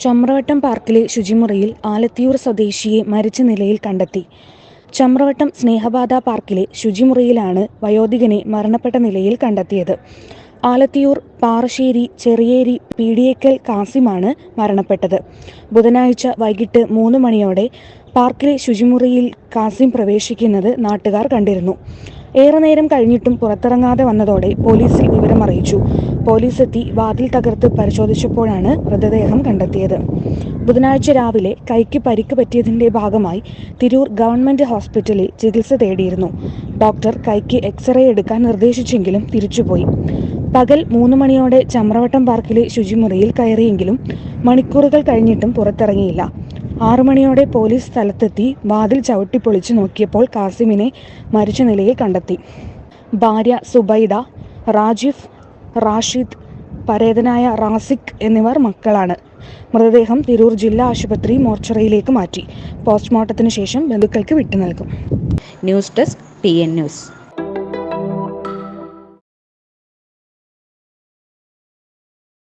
ചമ്രവട്ടം പാർക്കിലെ ശുചിമുറിയിൽ ആലത്തിയൂർ സ്വദേശിയെ മരിച്ച നിലയിൽ കണ്ടെത്തി. ചമ്രവട്ടം സ്നേഹബാധ പാർക്കിലെ ശുചിമുറിയിലാണ് വയോധികനെ മരണപ്പെട്ട നിലയിൽ കണ്ടെത്തിയത്. ആലത്തിയൂർ പാറശ്ശേരി ചെറിയേരി പീടിയേക്കൽ കാസിമാണ് മരണപ്പെട്ടത്. ബുധനാഴ്ച വൈകിട്ട് മൂന്ന് മണിയോടെ പാർക്കിലെ ശുചിമുറിയിൽ കാസിം പ്രവേശിക്കുന്നത് നാട്ടുകാർ കണ്ടിരുന്നു. ഏറെ നേരം കഴിഞ്ഞിട്ടും പുറത്തിറങ്ങാതെ വന്നതോടെ പോലീസിൽ വിവരമറിയിച്ചു. പോലീസ് എത്തി വാതിൽ തകർത്ത് പരിശോധിച്ചപ്പോഴാണ് മൃതദേഹം കണ്ടെത്തിയത്. ബുധനാഴ്ച രാവിലെ കൈക്ക് പരിക്ക് പറ്റിയതിന്റെ ഭാഗമായി തിരൂർ ഗവൺമെന്റ് ഹോസ്പിറ്റലിൽ ചികിത്സ തേടിയിരുന്നു. ഡോക്ടർ കൈക്ക് എക്സ്റേ എടുക്കാൻ നിർദ്ദേശിച്ചെങ്കിലും തിരിച്ചുപോയി. പകൽ മൂന്ന് മണിയോടെ ചമ്രവട്ടം പാർക്കിലെ ശുചിമുറിയിൽ കയറിയെങ്കിലും മണിക്കൂറുകൾ കഴിഞ്ഞിട്ടും പുറത്തിറങ്ങിയില്ല. ആറു മണിയോടെ പോലീസ് സ്ഥലത്തെത്തി വാതിൽ ചവിട്ടിപ്പൊളിച്ചു നോക്കിയപ്പോൾ കാസിമിനെ മരിച്ച നിലയിൽ കണ്ടെത്തി. ഭാര്യ സുബൈദ റാജിഫ് റാഷിദ് പരേതനായ റാസിഖ് എന്നിവർ മക്കളാണ്. മൃതദേഹം തിരൂർ ജില്ലാ ആശുപത്രി മോർച്ചറിയിലേക്ക് മാറ്റി. പോസ്റ്റ്മോർട്ടത്തിന് ശേഷം ബന്ധുക്കൾക്ക് വിട്ടു നൽകും news desk T N news.